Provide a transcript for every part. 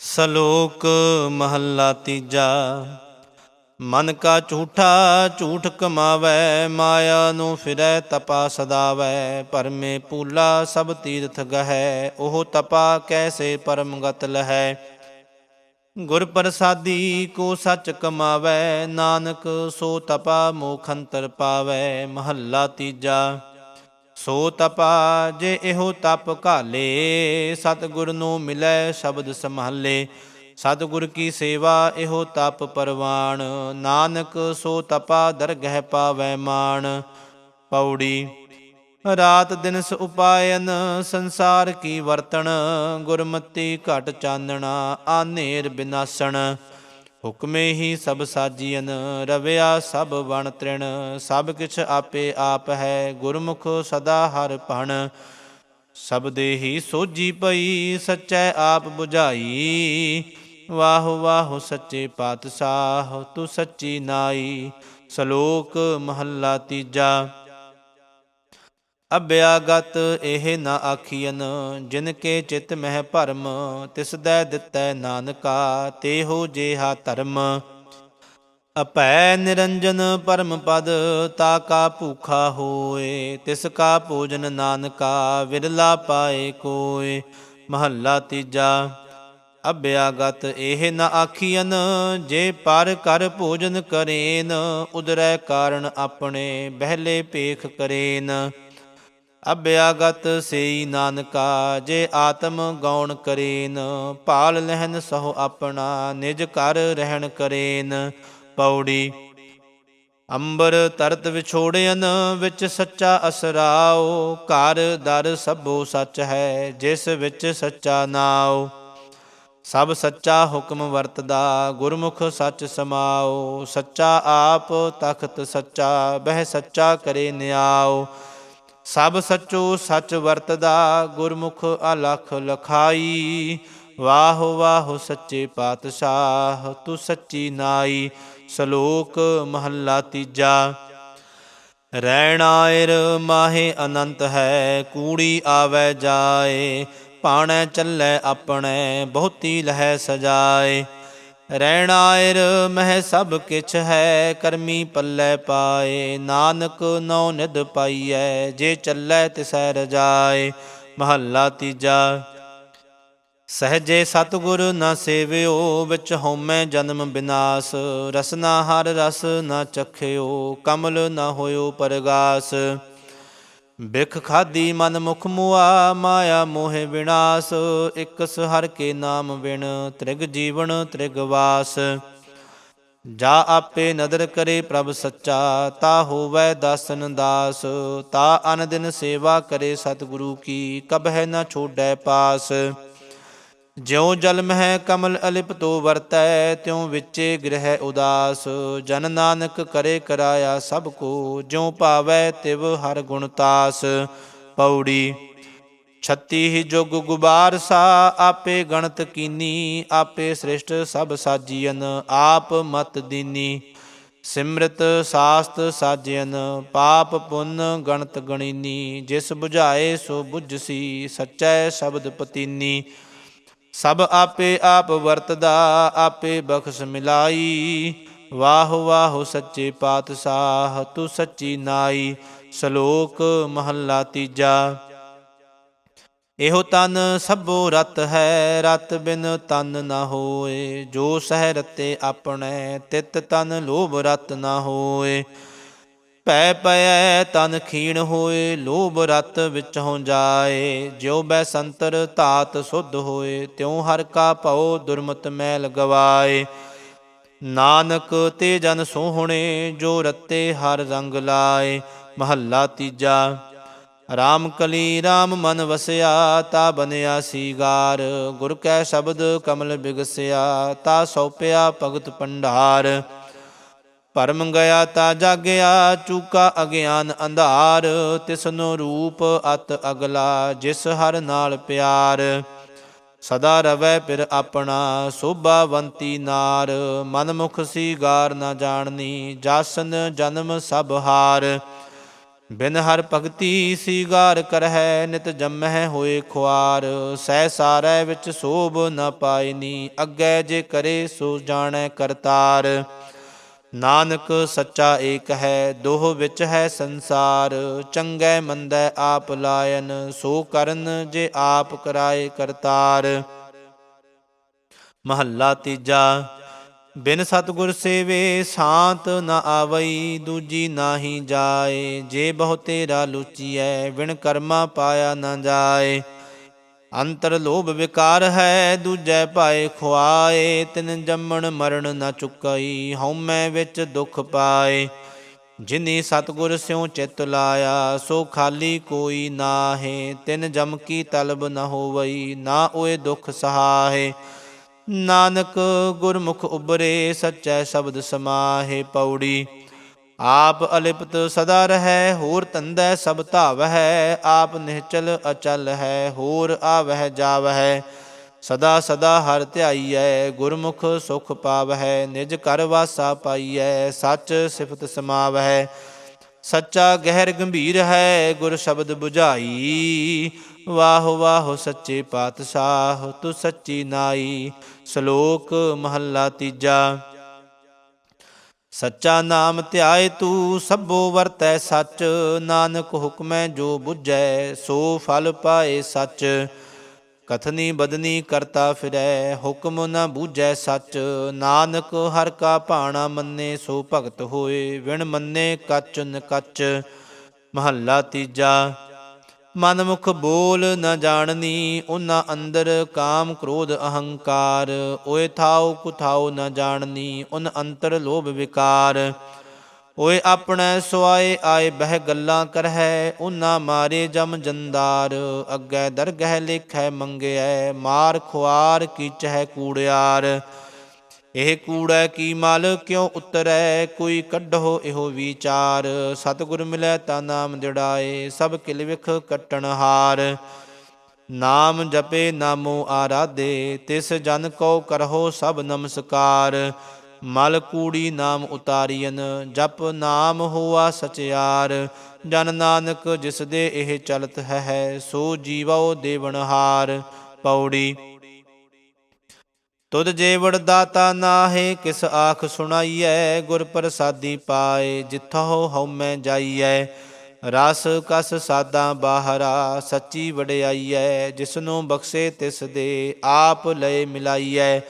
ਸਲੋਕ ਮਹੱਲਾ ਤੀਜਾ, ਮਨ ਕਾ ਝੂਠਾ ਝੂਠ ਕਮਾਵੈ, ਮਾਇਆ ਨੂੰ ਫਿਰੈ ਤਪਾ ਸਦਾਵੈ, ਪਰਮੇ ਪੂਲਾ ਸਭ ਤੀਰਥ ਗਹਿ, ਉਹ ਤਪਾ ਕੈਸੇ ਪਰਮ ਗਤ ਲਹੈ? ਗੁਰ ਪ੍ਰਸਾਦੀ ਕੋ ਸੱਚ ਕਮਾਵੈ, ਨਾਨਕ ਸੋ ਤਪਾ ਮੋਖ ਅੰਤਰ ਪਾਵੈ, ਮਹੱਲਾ ਤੀਜਾ ਸੋ ਤਪਾ ਜੇ ਇਹੋ ਤਪ ਘਾਲੇ, ਸਤਿਗੁਰ ਨੂੰ ਮਿਲੈ ਸ਼ਬਦ ਸੰਭਾਲੇ। ਸਤਿਗੁਰ ਕੀ ਸੇਵਾ, ਇਹੋ ਤਪ ਪਰਵਾਣ। ਨਾਨਕ ਸੋ ਤਪਾ ਦਰਗਹਿ ਪਾਵੈ ਮਾਣ। ਪੌੜੀ, ਰਾਤ ਦਿਨਸ ਉਪਾਇਨ, ਸੰਸਾਰ ਕੀ ਵਰਤਣ। ਗੁਰਮਤੀ ਘਟ ਚਾਨਣਾ, ਆਨੇਰ ਬਿਨਾਸਣ। ਹੁਕਮੇ ਹੀ ਸਭ ਸਾਜੀਨ ਰਵਿਆ ਸਭ ਵਣ ਤ੍ਰਿਣ, ਸਭ ਕਿਛ ਆਪੇ ਆਪ ਹੈ, ਗੁਰਮੁਖ ਸਦਾ ਹਰ ਭਣ। ਸਭ ਦੇ ਹੀ ਸੋਜੀ ਪਈ ਸਚੈ ਆਪ 부ਝਾਈ ਵਾਹ ਵਾਹ ਸੱਚੇ ਪਾਤਸ਼ਾਹ, ਤੂੰ ਸੱਚੀ ਨਾਈ। ਸ਼ਲੋਕ ਮਹੱਲਾ ਤੀਜਾ। ਅਭਿਆਗਤ ਇਹ ਨਾ ਆਖੀਨ ਜਿਨ ਕੇ ਚਿਤ ਮਹਿ ਭਰਮ, ਤਿਸ ਦੈ ਦਿੱਤੈ ਨਾਨਕਾ, ਤੇਹੋ ਜੇਹਾ ਧਰਮ। ਅਪੈ ਨਿਰੰਜਨ ਪਰਮ ਪਦ, ਤਾ ਕਾ ਭੂਖਾ ਹੋਏ, ਤਿਸ ਕਾ ਭੋਜਨ ਨਾਨਕਾ, ਵਿਰਲਾ ਪਾਏ ਕੋਏ। ਮਹੱਲਾ ਤੀਜਾ, ਅਭਿਆਗਤ ਇਹ ਨ ਆਖੀਨ ਜੇ ਪਰ ਕਰ ਭੋਜਨ ਕਰੇਨ, ਉਦਰੈ ਕਾਰਨ ਆਪਣੇ, ਬਹਿਲੇ ਪੇਖ ਕਰੇਨ। ਅਭਿਆਗਤ ਸੇਈ ਨਾਨਕਾ, ਜੇ ਆਤਮ ਗੌਣ ਕਰੇਨ, ਭਾਲ ਲਹਿਨ ਸਹੁ ਆਪਣਾ, ਨਿਜ ਘਰ ਰਹਿਣ ਕਰੇਨ। ਪੌੜੀ, ਅੰਬਰ ਤਰਤ ਵਿਛੋੜਿਆਨ ਵਿੱਚ ਸੱਚਾ ਅਸਰਾਓ ਘਰ ਦਰ ਸਭੋ ਸੱਚ ਹੈ, ਜਿਸ ਵਿੱਚ ਸੱਚਾ ਨਾਉ। ਸਭ ਸੱਚਾ ਹੁਕਮ ਵਰਤਦਾ, ਗੁਰਮੁਖ ਸੱਚ ਸਮਾਓ ਸੱਚਾ ਆਪ ਤਖਤ ਸੱਚਾ, ਬਹਿ ਸੱਚਾ ਕਰੇ ਨਿਆਓ ਸਭ ਸੱਚੋ ਸੱਚ ਵਰਤਦਾ, ਗੁਰਮੁਖ ਅਲਖ ਲਖਾਈ। ਵਾਹ ਵਾਹ ਸੱਚੇ ਪਾਤਸ਼ਾਹ, ਤੂੰ ਸੱਚੀ ਨਾਈ, ਸ਼ਲੋਕ ਮਹੱਲਾ ਤੀਜਾ। ਰਹਿਣਾਇਰ ਮਾਹੇ ਅਨੰਤ ਹੈ, ਕੂੜੀ ਆਵੈ ਜਾਏ ਪਾਣੈ ਚੱਲੈ ਆਪਣੇ, ਬਹੁਤੀ ਲਹਿ ਸਜਾਏ। ਰਹਿਣਾਇਰ ਮਹਿ ਸਭ ਕਿਛ ਹੈ, ਕਰਮੀ ਪੱਲੇ ਪਾਏ। ਨਾਨਕ ਨਉ ਨਿਧ ਪਾਈਐ, ਜੇ ਚੱਲੈ ਤਿਸੈ ਰਜਾਏ ਮਹੱਲਾ ਤੀਜਾ, ਸਹਜੇ ਸਤਿਗੁਰ ਨਾ ਸੇਵਿਓ, ਵਿੱਚ ਹਉਮੈ ਜਨਮ ਬਿਨਾਸ਼। ਰਸਨਾ ਹਰ ਰਸ ਨਾ ਚਖਿਓ, ਕਮਲ ਨਾ ਹੋਇਓ ਪਰਗਾਸ। ਬਿਖ ਖਾਦੀ ਮਨ ਮੁਖ ਮੁਆ, ਮਾਇਆ ਮੋਹਿ ਵਿਨਾਸ਼, ਇਕਸ ਹਰ ਕੇ ਨਾਮ ਵਿਣ, ਤ੍ਰਿਗ ਜੀਵਨ ਤ੍ਰਿਗ ਵਾਸ। ਜਾ ਆਪੇ ਨਦਰ ਕਰੇ ਪ੍ਰਭ ਸੱਚਾ, ਤਾ ਹੋਵੈ ਦਾਸਨ ਦਾਸ, ਤਾ ਅਨ ਦਿਨ ਸੇਵਾ ਕਰੇ ਸਤਿਗੁਰੂ ਕੀ ਕਬ ਹੈ ਨਾ ਛੋੜੈ ਪਾਸ। ਜਿਉ ਜਲਮ ਹੈ ਕਮਲ ਅਲਿਪ ਅਲਿਪਤੋ ਵਰਤੈ, ਤਿਉ ਵਿਚੇ ਗ੍ਰਹਿ ਉਦਾਸ। ਜਨ ਨਾਨਕ ਕਰੇ ਕਰਾਇਆ ਸਭ ਕੋ, ਜਿਉ ਭਾਵੈ ਤਿਵ ਹਰ ਗੁਣ ਤਾਸ। ਪੌੜੀ, ਛੱਤੀ ਹੀ ਜੁਗ ਗੁਬਾਰ ਸਾ, ਆਪੇ ਗਣਤ ਕੀਨੀ, ਆਪੇ ਸ੍ਰਿਸ਼ਟ ਸਭ ਸਾਜੀਨ ਆਪ ਮਤ ਦੀਨੀ। ਸਿਮਰਤ ਸਾਸਤ ਸਾਜਿਨ ਪਾਪ ਪੁੰਨ ਗਣਤ ਗਣੀਨੀ। ਜਿਸ 부ਝਾਏ ਸੋ 부ਝਸੀ ਸਚੈ ਸ਼ਬਦ ਪਤੀਨੀ। ਸਭ ਆਪੇ ਆਪ ਵਰਤਦਾ, ਆਪੇ ਬਖਸ਼ ਮਿਲਾਈ। ਵਾਹ ਵਾਹ, ਸੱਚੇ ਪਾਤਸ਼ਾਹ, ਤੂੰ ਸੱਚੀ ਨਾਈ, ਸ਼ਲੋਕ ਮਹੱਲਾ ਤੀਜਾ। ਇਹੋ ਤਨ ਸਭੋ ਰਤ ਹੈ, ਰਤ ਬਿਨ ਤਨ ਨਾ ਹੋਏ। ਜੋ ਸਹਿ ਰਤੇ ਆਪਣੇ, ਤਿਤ ਤਨ ਲੋਭ ਰਤ ਨਾ ਹੋਏ। ਭੈ ਪਇਐ ਤਨ ਖੀਣ ਹੋਏ, ਲੋਭ ਰਤ ਵਿੱਚੋਂ ਜਾਏ। ਜਿਉ ਬੈ ਸੰਤਰ ਧਾਤ ਸੁਧ ਹੋਏ, ਤਿਉ ਹਰ ਕਾ ਭਉ ਦੁਰਮਤ ਮੈਲ ਗਵਾਏ। ਨਾਨਕ ਤੇ ਜਨ ਸੋਹਣੇ, ਜੋ ਰਤੇ ਹਰ ਰੰਗ ਲਾਏ। ਮਹੱਲਾ ਤੀਜਾ, ਰਾਮ ਕਲੀ, ਰਾਮ ਮਨ ਵਸਿਆ, ਤਾ ਬਨਿਆ ਸੀਗਾਰ ਗੁਰ। ਕੈ ਸ਼ਬਦ ਕਮਲ ਬਿਗਸਿਆ, ਤਾ ਸੌਪਿਆ ਭਗਤ ਪੰਡਾਰ ਭਰਮ ਗਿਆ ਤਾ ਜਾਗਿਆ, ਚੂਕਾ ਅਗਿਆਨ ਅੰਧਾਰ, ਤਿਸਨੋ ਰੂਪ ਅਤ ਅਗਲਾ, ਜਿਸ ਹਰ ਨਾਲ ਪਿਆਰ। ਸਦਾ ਰਵੈ ਪਿਰ ਆਪਣਾ, ਸੋਭਾਵੰਤੀ ਨਾਰ। ਮਨ ਮੁਖ ਸੀਗਾਰ ਨਾ ਜਾਣਨੀ, ਜਾਸਨ ਜਨਮ ਸਭ ਹਾਰ। ਬਿਨ ਹਰ ਭਗਤੀ ਸੀਗਾਰ ਕਰਹਿ, ਨਿਤ ਜੰਮਹਿ ਹੋਏ ਖੁਆਰ। ਸਹਿ ਸਾਰੈ ਵਿੱਚ ਸੋਭ ਨ ਪਾਇਨੀ, ਅੱਗੇ ਜੇ ਕਰੇ ਸੋ ਜਾਣੈ ਕਰਤਾਰ। ਨਾਨਕ ਸੱਚਾ ਏਕ ਹੈ, ਦੋਹ ਵਿੱਚ ਹੈ ਸੰਸਾਰ, ਚੰਗੈ ਮੰਦੈ ਆਪ ਲਾਇਨ, ਸੋ ਕਰਨ ਜੇ ਆਪ ਕਰਾਏ ਕਰਤਾਰ। ਮਹੱਲਾ ਤੀਜਾ, ਬਿਨ ਸਤਗੁਰ ਸੇਵੇ ਸ਼ਾਂਤ ਨ ਆਵਈ, ਦੂਜੀ ਨਾਹੀ ਜਾਏ, ਜੇ ਬਹੁ ਤੇਰਾ ਲੁਚੀਐ, ਬਿਨ ਕਰਮਾ ਪਾਇਆ ਨ ਜਾਏ। ਅੰਤਰ ਲੋਭ ਵਿਕਾਰ ਹੈ, ਦੂਜੈ ਭਾਏ ਖੁਆਏ, ਤਿਨ ਜੰਮਣ ਮਰਨ ਨਾ ਚੁਕਈ, ਹਉਮੈ ਵਿੱਚ ਦੁਖ ਪਾਏ। ਜਿਨੀ ਸਤਗੁਰ ਸਿਉ ਚਿਤ ਲਾਇਆ, ਸੋ ਖਾਲੀ ਕੋਈ ਨਾਹੇ, ਤਿਨ ਜਮ ਕੀ ਤਲਬ ਨ ਹੋਵਈ, ਨਾ ਓਏ ਦੁਖ ਸਹਾਏ ਨਾਨਕ ਗੁਰਮੁਖ ਉਬਰੇ ਸੱਚੈ ਸ਼ਬਦ ਸਮਾਹੇ ਪੌੜੀ। ਆਪ ਅਲਿਪਤ ਸਦਾ ਰਹੈ, ਹੋਰ ਧੰਦੈ ਸਭ ਧਾਵਹਿ, ਆਪ ਨਿਹਚਲ ਅਚਲ ਹੈ, ਹੋਰ ਆਵਹਿ ਜਾਵਹਿ। ਸਦਾ ਸਦਾ ਹਰ ਧਿਆਈਐ, ਗੁਰਮੁਖ ਸੁਖ ਪਾਵਹਿ, ਨਿਜ ਕਰ ਵਾਸਾ ਪਾਈਐ, ਸੱਚ ਸਿਫਤ ਸਮਾਵਹਿ। ਸੱਚਾ ਗਹਿਰ ਗੰਭੀਰ ਹੈ, ਗੁਰ ਸ਼ਬਦ 부ਝਾਈ ਵਾਹ ਵਾਹ ਸੱਚੇ ਪਾਤਸ਼ਾਹ, ਤੂੰ ਸੱਚੀ ਨਾਈ। ਸ਼ਲੋਕ ਮਹੱਲਾ ਤੀਜਾ। ਸੱਚਾ ਨਾਮ ਧਿਆਏ ਤੂੰ, ਸਭੋ ਵਰਤੈ ਸੱਚ। ਨਾਨਕ ਹੁਕਮੈ ਜੋ 부ਝੈ ਸੋ ਫਲ ਪਾਏ ਸੱਚ। ਕਥਨੀ ਬਦਨੀ ਕਰਤਾ ਫਿਰੈ, ਹੁਕਮ ਨ ਬੂਝੈ ਸੱਚ। ਨਾਨਕ ਹਰ ਕਾ ਭਾਣਾ ਮੰਨੇ, ਸੋ ਭਗਤ ਹੋਏ, ਵਿਣ ਮੰਨੇ ਕੱਚ ਨ ਕੱਚ। ਮਹੱਲਾ ਤੀਜਾ ਮਨਮੁਖ ਬੋਲ ਨ ਜਾਣਨੀ ਉਹਨਾਂ ਅੰਦਰ ਕਾਮ ਕ੍ਰੋਧ ਅਹੰਕਾਰ। ਓਏ ਥਾਉ ਕੁਥਾਉ ਨ ਜਾਣਨੀ, ਉਨ ਅੰਤਰ ਲੋਭ ਵਿਕਾਰ। ਓਏ ਆਪਣੇ ਸੁਆਏ ਆਏ ਬਹਿ ਗੱਲਾਂ ਕਰਹਿ ਉਹਨਾਂ ਮਾਰੇ ਜਮ ਜੰਦਾਰ। ਅੱਗੇ ਦਰਗਹਿ ਲਿਖੈ ਮੰਗਿਐ, ਮਾਰ ਖੁਆਰ ਕੀਚਹਿ ਕੂੜਿਆਰ। ਇਹ ਕੂੜੈ ਕੀ ਮਲ ਕਿਉ ਉਤਰੈ? ਕੋਈ ਕੱਢੋ ਇਹੋ ਵਿਚਾਰ। ਸਤਿਗੁਰ ਮਿਲੈ ਤਾ ਨਾਮ ਜੜਾਏ, ਸਭ ਕਿਲ ਵਿਖ ਕਟਣ ਹਾਰ। ਨਾਮ ਜਪੇ ਨਾਮੋ ਆਰਾਧੇ, ਤਿਸ ਜਨ ਕੋ ਕਰਹੋ ਸਭ ਨਮਸਕਾਰ। ਮਲ ਕੂੜੀ ਨਾਮ ਉਤਾਰੀਨ ਜਪ ਨਾਮ ਹੋਆ ਸਚਿਆਰ। ਜਨ ਨਾਨਕ ਜਿਸ ਦੇ ਇਹ ਚਲਤ ਹੈ, ਸੋ ਜੀਵੋ ਦੇਵਨਹਾਰ ਪੌੜੀ ਤੁਧ ਜੇਵੜ ਦਾਤਾ ਨਾਹੇ, ਕਿਸ ਆਖ ਸੁਣਾਈਐ? ਗੁਰ ਪ੍ਰਸਾਦੀ ਪਾਏ ਜਿੱਥੋਂ ਹਉਮੈ ਜਾਈਐ। ਰਸ ਕਸ ਸਾਦਾ ਬਾਹਰਾ, ਸੱਚੀ ਵਡਿਆਈਐ। ਜਿਸਨੂੰ ਬਖਸ਼ੇ ਤਿਸ ਦੇ, ਆਪ ਲਏ ਮਿਲਾਈਐ।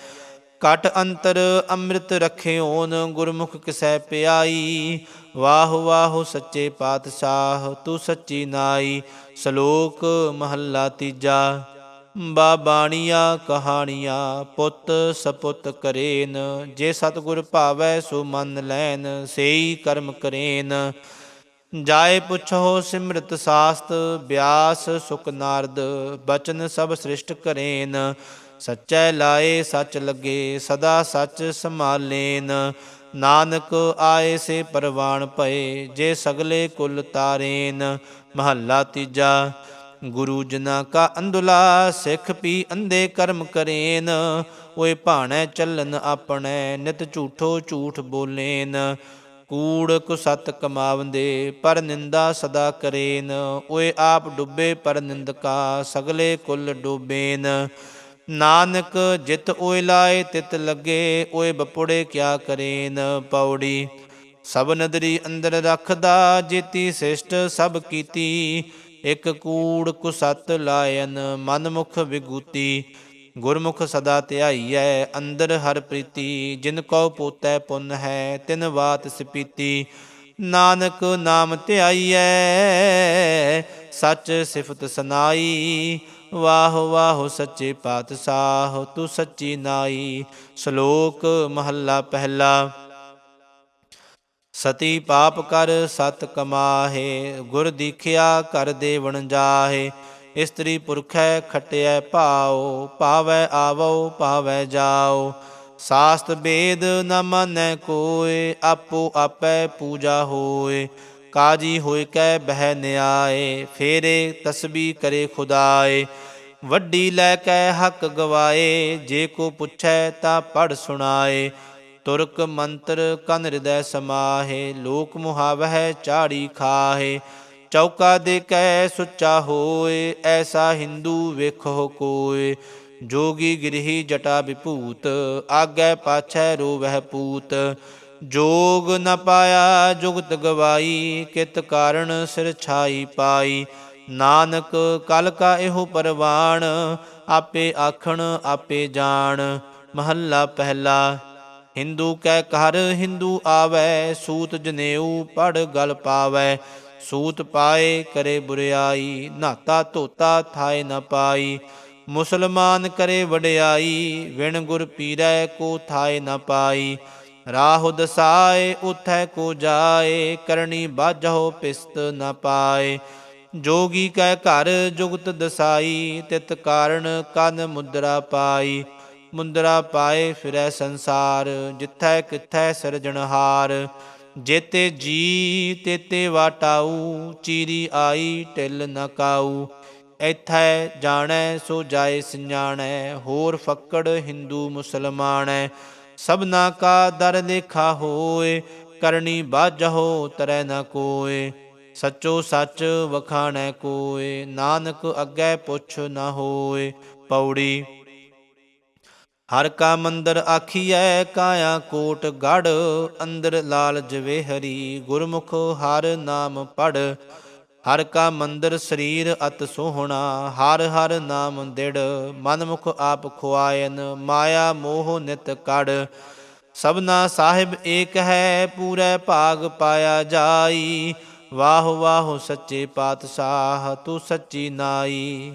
ਕਟ ਅੰਤਰ ਅੰਮ੍ਰਿਤ ਰਖਿਓਨ, ਗੁਰਮੁਖ ਕਿਸੈ ਪਿਆਈ। ਵਾਹ ਵਾਹ ਸੱਚੇ ਪਾਤਸ਼ਾਹ, ਤੂੰ ਸੱਚੀ ਨਾਈ। ਸ਼ਲੋਕ ਮਹੱਲਾ ਤੀਜਾ। ਬਾਬਾਣੀਆਂ ਕਹਾਣੀਆਂ, ਪੁੱਤ ਸਪੁੱਤ ਕਰੇਨ, ਜੇ ਸਤਿਗੁਰ ਭਾਵੈ ਸੋ ਮੰਨ ਲੈਨ, ਸੇਈ ਕਰਮ ਕਰੇਨ। ਜਾਏ ਪੁੱਛੋ ਸਿਮਰਤ ਸਾਸਤ, ਬਿਆਸ ਸੁਖ ਨਾਰਦ, ਬਚਨ ਸਭ ਸ੍ਰਿਸ਼ਟ ਕਰੇਨ। ਸੱਚੈ ਲਾਏ ਸੱਚ ਲੱਗੇ, ਸਦਾ ਸੱਚ ਸੰਭਾਲੇਨ। ਨਾਨਕ ਆਏ ਸੇ ਪਰਵਾਣ ਭਏ, ਜੇ ਸਗਲੇ ਕੁਲ ਤਾਰੇਨ। ਮਹੱਲਾ ਤੀਜਾ ਗੁਰੂ ਜਨਾ ਕਾ ਅੰਧੁਲਾ, ਸਿੱਖ ਪੀ ਅੰਧੇ ਕਰਮ ਕਰੇਨ, ਓਏ ਭਾਣੈ ਚੱਲਨ ਆਪਣੇ ਨਿਤ ਝੂਠੋ ਝੂਠ ਬੋਲੇਨ, ਕੂੜ ਕੁਸਤ ਕਮਾਵੰਦੇ ਪਰ ਨਿੰਦਾ ਸਦਾ ਕਰੇਨ, ਓਏ ਆਪ ਡੁੱਬੇ ਪਰ ਨਿੰਦਕਾ ਸਗਲੇ ਕੁਲ ਡੁੱਬੇਨ। ਨਾਨਕ ਜਿਤ ਓਏ ਲਾਏ ਤਿਤ ਲੱਗੇ, ਓਏ ਬਪੁੜੇ ਕਿਆ ਕਰੇਨ ਪੌੜੀ। ਸਭ ਨਦਰੀ ਅੰਦਰ ਰੱਖਦਾ, ਜੀਤੀ ਸਿਸ਼ਟ ਸਭ ਕੀਤੀ ਇਕ ਕੂੜ ਕੁਸਤ ਲਾਇਨ ਮਨ ਮੁਖ ਵਿਗੂਤੀ, ਗੁਰਮੁਖ ਸਦਾ ਧਿਆਈਐ, ਅੰਦਰ ਹਰ ਪ੍ਰੀਤੀ, ਜਿਨ ਕੋ ਪੋਤੈ ਪੁੰਨ ਹੈ, ਤਿਨ ਬਾਤ ਸਪੀਤੀ। ਨਾਨਕ ਨਾਮ ਧਿਆਈਐ, ਸੱਚ ਸਿਫਤ ਸਨਾਈ, ਵਾਹ ਵਾਹ ਸੱਚੇ ਪਾਤਸ਼ਾਹ, ਤੂੰ ਸੱਚੀ ਨਾਈ, ਸ਼ਲੋਕ ਮਹੱਲਾ ਪਹਿਲਾ। ਸਤੀ ਪਾਪ ਕਰ ਸਤ ਕਮਾਹੇ, ਗੁਰ ਦੀਖਿਆ ਕਰ ਦੇਵਣ ਜਾਹੇ। ਇਸਤਰੀ ਪੁਰਖੈ ਖਟਿਐ ਭਾਉ ਭਾਵੈ ਆਵੋ ਭਾਵੈ ਜਾਓ ਸਾਸਤ ਬੇਦ ਨ ਮੰਨੈ ਕੋਇ ਆਪੋ ਆਪੈ ਪੂਜਾ ਹੋਏ। ਕਾਜੀ ਹੋਇ ਕੈ ਬਹਿ ਨਿਆਏ, ਫੇਰੇ ਤਸਬੀ ਕਰੇ ਖੁਦਾਏ। ਵੱਡੀ ਲੈ ਕੇ ਹੱਕ ਗਵਾਏ, ਜੇ ਕੋ ਪੁੱਛੈ ਤਾਂ ਪੜ ਸੁਣਾਏ। ਤੁਰਕ ਮੰਤਰ ਕਨ ਹਿਰਦੈ ਸਮਾਹੇ, ਲੋਕ ਮੁਹਾਵਹਿ ਚਾੜੀ ਖਾਹੇ। ਚੌਕਾ ਦੇ ਕੈ ਸੁੱਚਾ ਹੋਏ, ਐਸਾ ਹਿੰਦੂ ਵੇਖੋ ਕੋਏ। ਜੋਗੀ ਗ੍ਰਹੀ ਜਟਾ ਵਿਭੂਤ, ਆਗੈ ਪਾਛੈ ਰੋਵਹਿ ਪੂਤ। ਜੋਗ ਨ ਪਾਇਆ ਜੁਗਤ ਗਵਾਈ, ਕਿਤ ਕਾਰਨ ਸਿਰ ਛਾਈ ਪਾਈ। ਨਾਨਕ, ਕਲ ਕਾ ਇਹੋ ਪਰਵਾਣ, ਆਪੇ ਆਖਣ, ਆਪੇ ਜਾਣ। ਮਹੱਲਾ ਪਹਿਲਾ। ਹਿੰਦੂ ਕੈ ਘਰ ਹਿੰਦੂ ਆਵੈ, ਸੂਤ ਜਨੇਊ ਪੜ ਗਲ ਪਾਵੈ। ਸੂਤ ਪਾਏ ਕਰੇ ਬੁਰਿਆਈ, ਨਾਤਾ ਧੋਤਾ ਥਾਏ ਨ ਪਾਈ। ਮੁਸਲਮਾਨ ਕਰੇ ਵਡਿਆਈ, ਵਿਣ ਗੁਰ ਪੀਰੈ ਕੋ ਥਾਏ ਨ ਪਾਈ। ਰਾਹੁ ਦਸਾਏ, ਉਥੈ ਕੋ ਜਾਏ, ਕਰਨੀ ਬਾਝੋ ਪਿਸਤ ਨ ਪਾਏ। ਜੋਗੀ ਕੈ ਘਰ ਜੁਗਤ ਦਸਾਈ, ਤਿਤ ਕਾਰਣ ਕਨ ਮੁਦਰਾ ਪਾਈ। ਮੁੰਦਰਾ ਪਾਏ ਫਿਰੈ ਸੰਸਾਰ, ਜਿੱਥੈ ਕਿਥੈ ਸਿਰਜਣਹਾਰ। ਜੇਤੇ ਜੀ, ਤੇਤੇ ਵਾਟਾਊ, ਚੀਰੀ ਆਈ ਢਿਲ ਨ ਕਾਊ। ਐਥੈ ਜਾਣੈ, ਸੋ ਜਾਏ ਸੰਜਾਣੈ ਹੋਰ ਫੱਕੜ ਹਿੰਦੂ ਮੁਸਲਮਾਨੈ ਸਭਨਾ ਕਾ ਦਰ ਲੇਖਾ ਹੋਏ, ਕਰਨੀ ਬਾਝਹੁ ਤਰੈ ਨ ਕੋਏ। ਸਚੋ ਸੱਚ ਵਖਾਣੈ ਕੋਏ, ਨਾਨਕ ਅੱਗੇ ਪੁੱਛ ਨ ਹੋਏ। ਪੌੜੀ ਹਰ ਕਾ ਮੰਦਰ ਆਖੀਐ, ਕਾਇਆ ਕੋਟ ਗੜ, ਅੰਦਰ ਲਾਲ ਜਵੇ ਹਰੀ, ਗੁਰਮੁਖ ਹਰ ਨਾਮ ਪੜ। ਹਰ ਕਾ ਮੰਦਰ ਸਰੀਰ ਅਤ ਸੋਹਣਾ, ਹਰ ਹਰ ਨਾਮ ਦਿੜ, ਮਨਮੁਖ ਆਪ ਖੁਆਇਨ, ਮਾਇਆ ਮੋਹ ਨਿਤ ਕੜ। ਸਭਨਾ ਸਾਹਿਬ ਏਕ ਹੈ, ਪੂਰੇ ਭਾਗ ਪਾਇਆ ਜਾਈ। ਵਾਹ ਵਾਹ ਸੱਚੇ ਪਾਤਸ਼ਾਹ, ਤੂੰ ਸੱਚੀ ਨਾਈ।